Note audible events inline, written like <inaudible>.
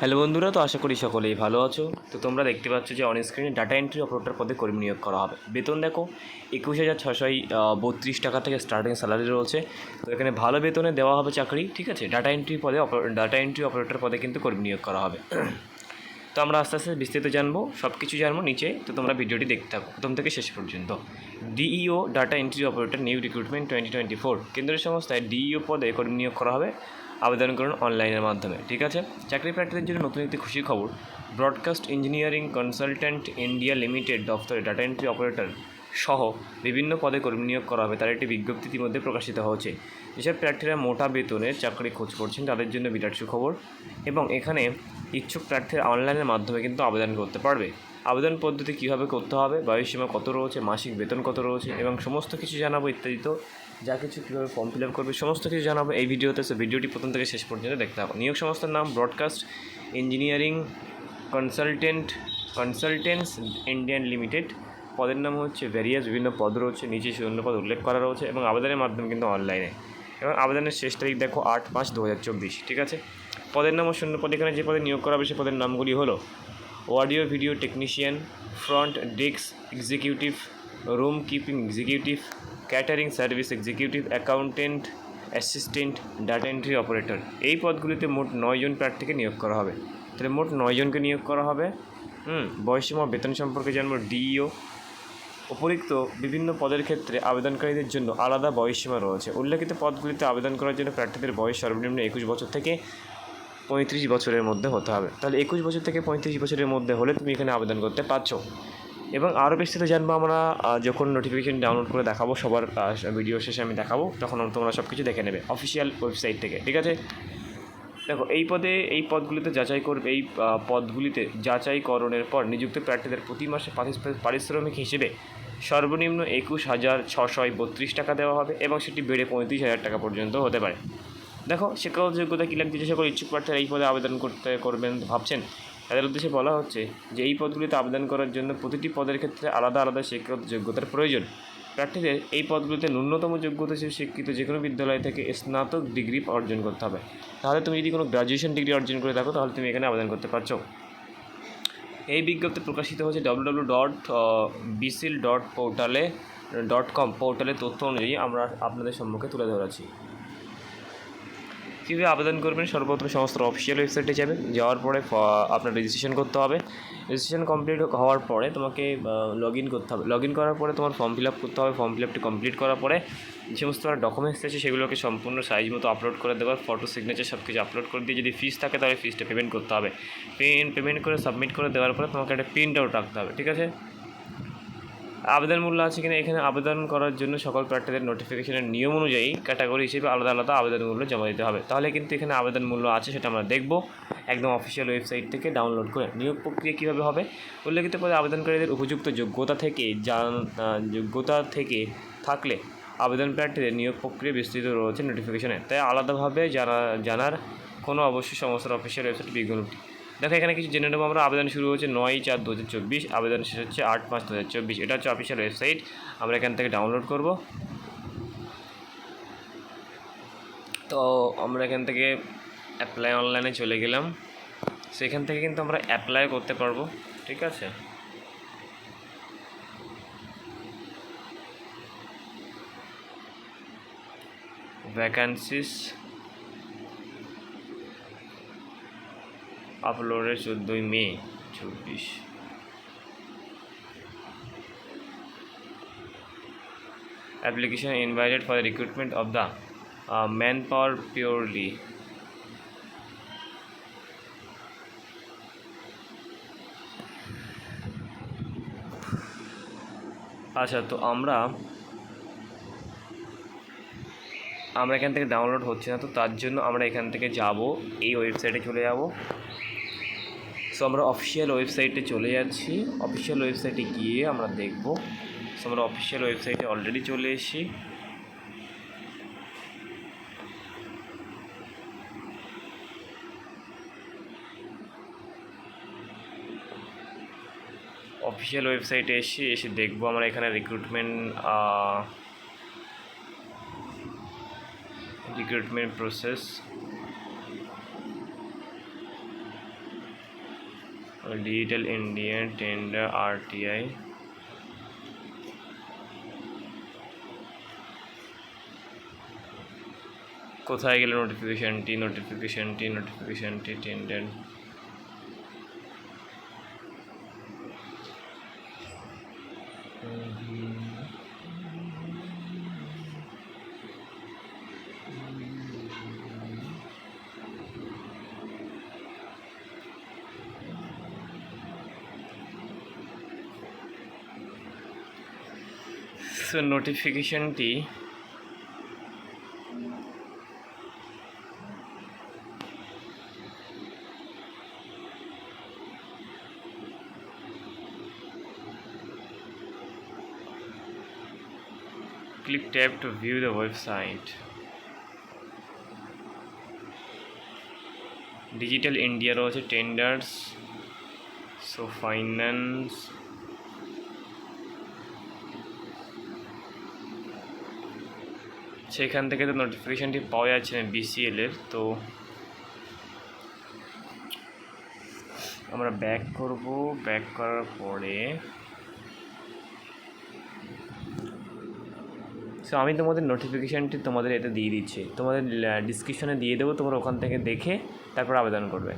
Hello বন্ধুরা, তো আশা করি সকলেই ভালো আছো। তো তোমরা দেখতে পাচ্ছ যে অন স্ক্রিনে ডাটা এন্ট্রি অপারেটর পদে কর্মী নিয়োগ করা হবে। বেতন দেখো, একুশ হাজার ছশোই বত্রিশ টাকা থেকে স্টার্টিং স্যালারি রয়েছে। তো এখানে ভালো বেতনে দেওয়া হবে চাকরি, ঠিক আছে? ডাটা এন্ট্রি পদে ডাটা এন্ট্রি অপারেটর পদে কিন্তু কর্মী নিয়োগ করা হবে। <clears throat> তো আমরা আস্তে আস্তে বিস্তারিত জানব সব কিছু জানব নিচে, তো তোমরা ভিডিওটি দেখতে থাকো, প্রথম থেকে শেষ পর্যন্ত। DEO data entry operator new recruitment twenty twenty four কেন্দ্রীয় সংস্থায় ডিইও পদে কর্মী নিয়োগ করা হবে। আবেদন করুন অনলাইনের মাধ্যমে, ঠিক আছে? চাকরি প্রার্থীদের জন্য নতুন একটি খুশির খবর broadcast engineering consultant India limited দফতরে ডাটা এন্ট্রি অপারেটর সহ বিভিন্ন পদে কর্মী নিয়োগ করা হবে, তার একটি বিজ্ঞপ্তি ইতিমধ্যে প্রকাশিত হয়েছে। যেসব প্রার্থীরা মোটা বেতনের চাকরি খোঁজ করছেন, তাদের জন্য বিরাট সুখবর এবং এখানে ইচ্ছুক প্রার্থীরা অনলাইনের মাধ্যমে কিন্তু আবেদন করতে পারবে। আবেদন পদ্ধতি কীভাবে করতে হবে, বয়সসীমা কত রয়েছে, মাসিক বেতন কত রয়েছে এবং সমস্ত কিছু জানাব ইত্যাদি তো যা কিছু কীভাবে ফর্ম ফিল আপ করবে, সমস্ত কিছু জানাব এই ভিডিওতে। সে ভিডিওটি প্রথম থেকে শেষ পর্যন্ত দেখতে হবে নিয়োগ সংস্থার নাম broadcast engineering consultant consultants Indian limited পদের নাম হচ্ছে ভ্যারিয়াস বিভিন্ন পদ রয়েছে, নিচে শূন্য পদ উল্লেখ করা রয়েছে এবং আবেদনের মাধ্যমে কিন্তু অনলাইনে এবং আবেদনের শেষ তারিখ দেখো আট পাঁচ দু হাজার চব্বিশ, ঠিক আছে? পদের নাম ও শূন্য পদ, এখানে যে পদে নিয়োগ করা হবে সে পদের নামগুলি হলো audio video technician front desk executive room keeping executive catering service executive accountant assistant data entry operator. এই পদগুলিতে মোট নয়জন প্রার্থীকে নিয়োগ করা হবে। তাহলে মোট নয়জনকে নিয়োগ করা হবে। হুম বয়সীমা বেতন সম্পর্কে জানব ডিইও। উপরিক্ত বিভিন্ন পদের ক্ষেত্রে আবেদনকারীদের জন্য আলাদা বয়সসীমা রয়েছে। উল্লেখিত পদগুলিতে আবেদন করার জন্য প্রার্থীদের বয়স সর্বনিম্ন একুশ বছর থেকে পঁয়ত্রিশ বছরের মধ্যে হতে হবে। তাহলে একুশ বছর থেকে পঁয়ত্রিশ বছরের মধ্যে হলে তুমি এখানে আবেদন করতে পারছ। এবং আরও বিস্তারিত জানব আমরা যখন নোটিফিকেশন ডাউনলোড করে দেখাবো, সবার ভিডিও শেষে আমি দেখাবো, তখন তোমরা সব কিছু দেখে নেবে অফিসিয়াল ওয়েবসাইট থেকে, ঠিক আছে? দেখো, এই পদে, এই পদগুলিতে যাচাই করবে, এই পদগুলিতে যাচাইকরণের পর নিযুক্ত প্রার্থীদের প্রতি মাসে পারিশ্রমিক হিসেবে সর্বনিম্ন একুশ হাজার ছশয় বত্রিশ টাকা দেওয়া হবে এবং সেটি বেড়ে পঁয়ত্রিশ হাজার টাকা পর্যন্ত হতে পারে। দেখো, শিক্ষাগত যোগ্যতা কী লাগছে যে সকল ইচ্ছুক প্রার্থীরা এই পদে আবেদন করতে, করবেন, ভাবছেন? তাদের উদ্দেশ্যে বলা হচ্ছে যে এই পদগুলিতে আবেদন করার জন্য প্রতিটি পদের ক্ষেত্রে আলাদা আলাদা শিক্ষাগত যোগ্যতার প্রয়োজন। প্রার্থীদের এই পদগুলিতে ন্যূনতম যোগ্যতা হিসেবে স্বীকৃত যে কোনো বিদ্যালয় থেকে স্নাতক ডিগ্রি অর্জন করতে হবে। তাহলে তুমি যদি কোনো গ্রাজুয়েশন ডিগ্রি অর্জন করে থাকো, তাহলে তুমি এখানে আবেদন করতে পারছ। এই বিজ্ঞপ্তি প্রকাশিত হয়েছে W W dot BECIL dot পোর্টালে ডট কম পোর্টালের তথ্য অনুযায়ী আমরা আপনাদের সম্মুখে তুলে ধরেছি কীভাবে আবেদন করবেন? সর্বপ্রথম সমস্ত অফিসিয়াল ওয়েবসাইটে যাবেন। যাওয়ার পরে আপনার রেজিস্ট্রেশন করতে হবে। রেজিস্ট্রেশন কমপ্লিট হওয়ার পরে তোমাকে লগ ইন করতে হবে। লগ ইন করার পরে তোমার ফর্ম ফিল আপ করতে হবে। ফর্ম ফিল আপটি কমপ্লিট করার পরে যে সমস্ত ডকুমেন্টস আছে সেগুলোকে সম্পূর্ণ সাইজ মতো আপলোড করে দেওয়ার ফটো সিগনেচার সব কিছু আপলোড করে দিয়ে যদি ফিস থাকে, তাহলে ফিসটা পেমেন্ট করতে হবে। পেমেন্ট পেমেন্ট করে সাবমিট করে দেওয়ার পরে তোমাকে একটা প্রিন্ট আউট রাখতে হবে। ঠিক আছে? আবেদন মূল্য আছে কিনা এখানে আবেদন করার জন্য সকল প্রার্থীদের নোটিফিকেশনের নিয়ম অনুযায়ী ক্যাটাগরি হিসেবে আলাদা আলাদা আবেদন মূল্য জমা দিতে হবে। তাহলে কিন্তু এখানে আবেদন মূল্য আছে সেটা আমরা দেখব। একদম অফিসিয়াল ওয়েবসাইট থেকে ডাউনলোড করে নিয়োগ প্রক্রিয়া কীভাবে হবে? উল্লেখিত পদে আবেদনকারীদের উপযুক্ত যোগ্যতা থেকে জান যোগ্যতা থেকে থাকলে আবেদন প্রার্থীদের নিয়োগ প্রক্রিয়া বিস্তৃত রয়েছে নোটিফিকেশনে তাই আলাদাভাবে জানা, জানার কোনো অবশ্যই সমস্ত অফিসিয়াল ওয়েবসাইট বিজ্ঞপ্তি। দেখো, এখানে কিছু জেনে নেব আমরা। আবেদন শুরু হচ্ছে নয় চার দু হাজার চব্বিশ। আবেদন শেষ হচ্ছে আট পাঁচ দু হাজার চব্বিশ। এটা হচ্ছে অফিসিয়াল ওয়েবসাইট আমরা এখান থেকে ডাউনলোড করব। তো আমরা এখান থেকে অ্যাপ্লাই অনলাইনে চলে গেলাম। সেখান থেকে কিন্তু আমরা অ্যাপ্লাই করতে পারব। ঠিক আছে? ভ্যাকান্সিস আপলোডের চোদ্দোই মে চব্বিশ invited for the recruitment of the uh, manpower purely আচ্ছা তো আমরা আমরা এখান থেকে ডাউনলোড হচ্ছে না, তো তার জন্য আমরা এখান থেকে যাব। এই ওয়েবসাইটে চলে যাব। সো আমরা অফিসিয়াল ওয়েবসাইটে চলে যাচ্ছি। অফিসিয়াল ওয়েবসাইটে গিয়ে আমরা দেখব। সো আমরা অফিসিয়াল ওয়েবসাইটে অলরেডি চলে এসেছি। অফিসিয়াল ওয়েবসাইটে এসে এসে দেখব আমরা এখানে recruitment recruitment process digital Indian tender RTI কোথায় গেল নোটিফিকেশনটি নোটিফিকেশনটি নোটিফিকেশনটি টেন্ডার নোটিফিকেশনটি click tab to view the website. Digital India রয়েছে টেন্ডার্স সো ফাইন্যান্স সেখান থেকে তো নোটিফিকেশানটি পাওয়া যাচ্ছে না বিসিএল এর, তো আমরা ব্যাক করব। ব্যাক করার পরে সো আমি তোমাদের নোটিফিকেশানটি তোমাদের এতে দিয়ে দিচ্ছি। তোমাদের ডিসক্রিপশনে দিয়ে দেবো, তোমরা ওখান থেকে দেখে তারপর আবেদন করবে।